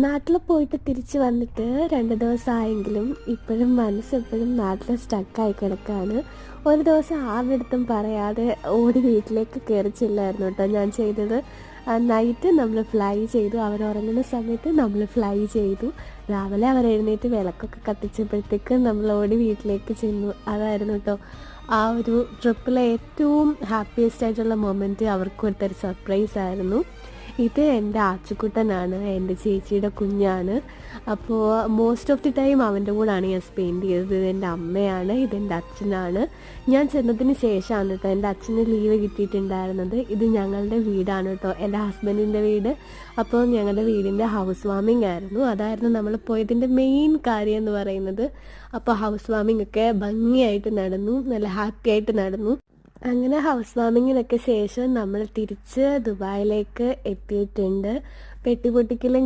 നാട്ടിൽ പോയിട്ട് തിരിച്ചു വന്നിട്ട് രണ്ട് ദിവസമായെങ്കിലും ഇപ്പോഴും മനസ്സെപ്പോഴും നാട്ടിൽ സ്റ്റക്കായി കിടക്കാണ്. ഒരു ദിവസം ആവിടുത്തും പറയാതെ ഓടി വീട്ടിലേക്ക് കയറി ചെല്ലായിരുന്നു കേട്ടോ ഞാൻ ചെയ്തത്. നൈറ്റ് നമ്മൾ ഫ്ലൈ ചെയ്തു. അവർ ഉറങ്ങുന്ന സമയത്ത് നമ്മൾ ഫ്ലൈ ചെയ്തു. രാവിലെ അവർ എഴുന്നേറ്റ് വിളക്കൊക്കെ കത്തിച്ചപ്പോഴത്തേക്ക് നമ്മൾ ഓടി വീട്ടിലേക്ക് ചെന്നു. അതായിരുന്നു കേട്ടോ ആ ഒരു ട്രിപ്പിലെ ഏറ്റവും ഹാപ്പിയസ്റ്റ് ആയിട്ടുള്ള മൊമെന്റ് അവർക്ക് കൊടുത്തൊരു സർപ്രൈസ് ആയിരുന്നു. ഇത് എന്റെ ആച്ചുക്കുട്ടനാണ് എന്റെ ചേച്ചിയുടെ കുഞ്ഞാണ്. അപ്പോൾ മോസ്റ്റ് ഓഫ് ദി ടൈം അവന്റെ കൂടാണ് ഞാൻ സ്പെൻഡ് ചെയ്തത്. ഇത് എന്റെ അമ്മയാണ് ഇതെന്റെ അച്ഛനാണ്. ഞാൻ ചെന്നതിന് ശേഷമാണ് കേട്ടോ എന്റെ അച്ഛന് ലീവ് കിട്ടിയിട്ടുണ്ടായിരുന്നത്. ഇത് ഞങ്ങളുടെ വീടാണ് കേട്ടോ എന്റെ ഹസ്ബൻഡിന്റെ വീട്. അപ്പോൾ ഞങ്ങളുടെ വീടിന്റെ ഹൗസ് വാമിംഗ് ആയിരുന്നു. അതായിരുന്നു നമ്മൾ പോയതിന്റെ മെയിൻ കാര്യം എന്ന് പറയുന്നത്. അപ്പോൾ ഹൗസ് വാമിംഗ് ഒക്കെ ഭംഗിയായിട്ട് നടന്നു നല്ല ഹാപ്പി ആയിട്ട് നടന്നു. അങ്ങനെ ഹൗസ് വാമിങ്ങിനൊക്കെ ശേഷം നമ്മൾ തിരിച്ച് ദുബായിലേക്ക് എത്തിയിട്ടുണ്ട്. പെട്ടിപ്പൊട്ടിക്കലും